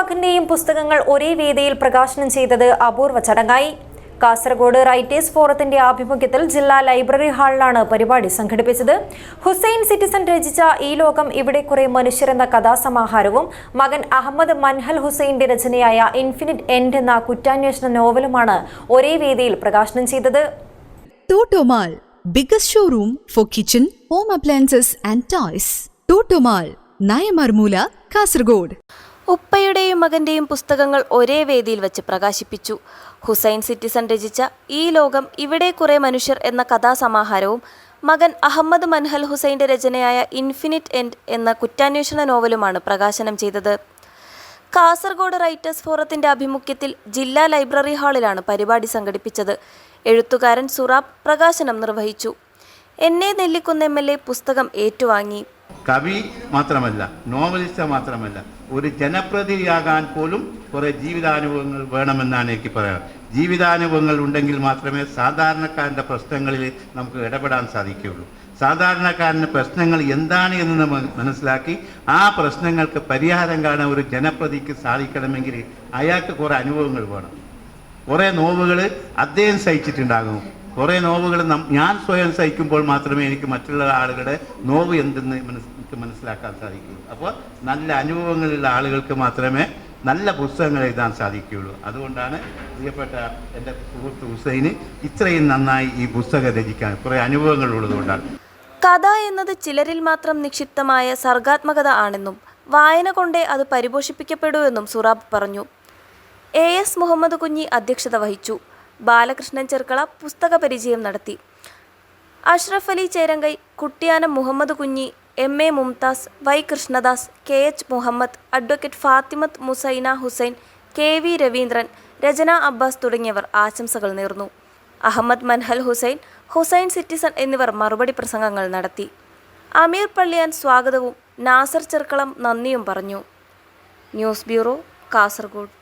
മകന്റെയും പുസ്തകങ്ങൾ ഒരേ വേദിയിൽ പ്രകാശനം ചെയ്തത് അപൂർവ ചടങ്ങായി കാസർഗോഡ് റൈറ്റേഴ്സ് ഫോറത്തിന്റെ ആഭിമുഖ്യത്തിൽ ജില്ലാ ലൈബ്രറി ഹാളിലാണ് പരിപാടി സംഘടിപ്പിച്ചത് ഹുസൈൻ സിറ്റിസൺ രചിച്ച ഈ ലോകം ഇവിടെ കുറെ മനുഷ്യർ എന്ന കഥാസമാഹാരവും മകൻ അഹമ്മദ് മൻഹൽ ഹുസൈന്റെ രചനയായ ഇൻഫിനിറ്റ് എൻഡ് എന്ന കുറ്റാന്വേഷണ നോവലുമാണ് ഒരേ വേദിയിൽ പ്രകാശനം ചെയ്തത് Totomal, biggest showroom for kitchen home appliances and toys. Totomal Naimarmoola Kasargod. ഉപ്പയുടെയും മകന്റെയും പുസ്തകങ്ങൾ ഒരേ വേദിയിൽ വെച്ച് പ്രകാശിപ്പിച്ചു. ഹുസൈൻ സിറ്റിസൺ രചിച്ച ഈ ലോകം ഇവിടെ കുറെ മനുഷ്യർ എന്ന കഥാസമാഹാരവും മകൻ അഹമ്മദ് മൻഹൽ ഹുസൈന്റെ രചനയായ ഇൻഫിനിറ്റ് എൻഡ് എന്ന കുറ്റാന്വേഷണ നോവലുമാണ് പ്രകാശനം ചെയ്തത്. കാസർഗോഡ് റൈറ്റേഴ്സ് ഫോറത്തിന്റെ ആഭിമുഖ്യത്തിൽ ജില്ലാ ലൈബ്രറി ഹാളിലാണ് പരിപാടി സംഘടിപ്പിച്ചത്. എഴുത്തുകാരൻ സുറാബ് പ്രകാശനം നിർവഹിച്ചു. എന്നെ നെല്ലിക്കുന്ന എം പുസ്തകം ഏറ്റുവാങ്ങി. കവി മാത്രമല്ല നോവലിസ്റ്റ് മാത്രമല്ല ഒരു ജനപ്രതിനിധിയാകാൻ പോലും കുറേ ജീവിതാനുഭവങ്ങൾ വേണമെന്നാണ് എനിക്ക് പറയാം ജീവിതാനുഭവങ്ങൾ ഉണ്ടെങ്കിൽ മാത്രമേ സാധാരണക്കാരന്റെ പ്രശ്നങ്ങളിൽ നമുക്ക് ഇടപെടാൻ സാധിക്കുകയുള്ളൂ. സാധാരണക്കാരന്റെ പ്രശ്നങ്ങൾ എന്താണ് എന്ന് നമ്മൾ മനസ്സിലാക്കി ആ പ്രശ്നങ്ങൾക്ക് പരിഹാരം കാണാൻ ഒരു ജനപ്രതിക്ക് സാധിക്കണമെങ്കിൽ അയാൾക്ക് കുറേ അനുഭവങ്ങൾ വേണം. കുറേ നോവുകൾ അദ്ദേഹം സഹിച്ചിട്ടുണ്ടാകും കുറേ നോവുകൾ ഞാൻ സ്വയം സഹിക്കുമ്പോൾ മാത്രമേ എനിക്ക് മറ്റുള്ള ആളുകളുടെ നോവ് എന്തെന്ന് മനസ് എനിക്ക് മനസ്സിലാക്കാൻ സാധിക്കുകയുള്ളൂ. അപ്പോൾ നല്ല അനുഭവങ്ങളുള്ള ആളുകൾക്ക് മാത്രമേ നല്ല പുസ്തകങ്ങൾ എഴുതാൻ സാധിക്കുകയുള്ളൂ. അതുകൊണ്ടാണ് പ്രിയപ്പെട്ട എന്റെ സുഹൃത്ത് ഹുസൈന് ഇത്രയും നന്നായി ഈ പുസ്തകം രചിക്കാൻ കുറേ അനുഭവങ്ങൾ ഉള്ളതുകൊണ്ടാണ്. കഥ എന്നത് ചിലരിൽ മാത്രം നിക്ഷിപ്തമായ സർഗാത്മകത ആണെന്നും വായന കൊണ്ടേ അത് പരിപോഷിപ്പിക്കപ്പെടൂ എന്നും സുറാബ് പറഞ്ഞു. എ എസ് മുഹമ്മദ് കുഞ്ഞി അധ്യക്ഷത വഹിച്ചു. ബാലകൃഷ്ണൻ ചെർക്കള പുസ്തക പരിചയം നടത്തി. Ashraf Ali Cherangai Kuttiyanam Muhammad Kunhi M A Mumtaz Y Krishnadas K H Muhammad advocate Fathimath Musaina Hussain K V Raveendran Rachana Abbas തുടങ്ങിയവർ ആശംസകൾ നേർന്നു. അഹമ്മദ് മൻഹൽ ഹുസൈൻ ഹുസൈൻ സിറ്റിസൺ എന്നിവർ മറുപടി പ്രസംഗങ്ങൾ നടത്തി. അമീർ പള്ളിയാൻ സ്വാഗതവും നാസർ ചെർക്കളം നന്ദിയും പറഞ്ഞു. News bureau Kasargod.